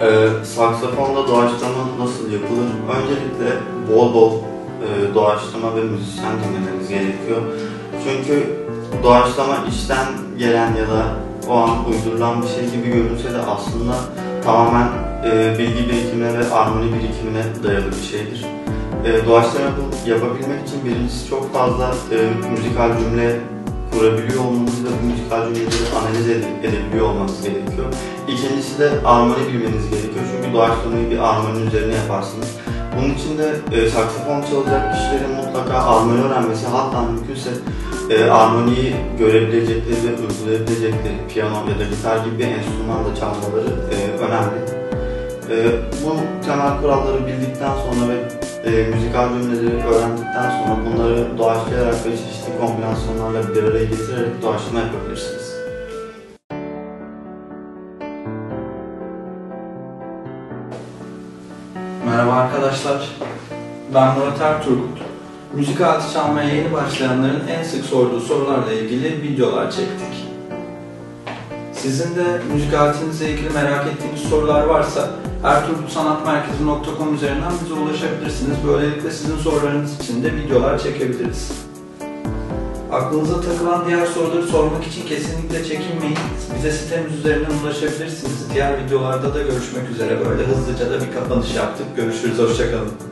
Ee, saksafonda doğaçlama nasıl yapılır? Öncelikle bol bol e, doğaçlama ve müzisyen dinlemeniz gerekiyor. Çünkü doğaçlama içten gelen ya da o an uydurulan bir şey gibi görünse de aslında tamamen e, bilgi birikimine ve armoni birikimine dayalı bir şeydir. E, doğaçlama yapabilmek için birincisi çok fazla e, müzikal cümle kurabiliyor olmanız ve bu ede- edebiliyor olmanız gerekiyor. İkincisi de armoni bilmeniz gerekiyor çünkü doğaçlamayı bir armoni üzerine yaparsınız. Bunun için de e, saksafon çalacak kişilerin mutlaka armoni öğrenmesi hatta mümkünse e, armoniyi görebilecekleri ve uygulayabilecekleri piyano ya da gitar gibi bir enstrümanla çalmaları e, önemli. E, bu temel kuralları bildikten sonra ve e, müzikal cümleleri öğrendikten sonra bunları doğaçlayarak ve çeşitli kombinasyonlarla bir araya getirerek doğaçlama yapabilirsiniz. Merhaba arkadaşlar. Ben Murat Erturgut. Müzik aleti çalmaya yeni başlayanların en sık sorduğu sorularla ilgili videolar çektik. Sizin de müzik aletinizle ilgili merak ettiğiniz sorular varsa erturgutsanatmerkezi.com üzerinden bize ulaşabilirsiniz. Böylelikle sizin sorularınız için de videolar çekebiliriz. Aklınıza takılan diğer soruları sormak için kesinlikle çekinmeyin. Bize sitemiz üzerinden ulaşabilirsiniz. Diğer videolarda da görüşmek üzere. Böyle hızlıca da bir kapanış yaptık. Görüşürüz, hoşçakalın.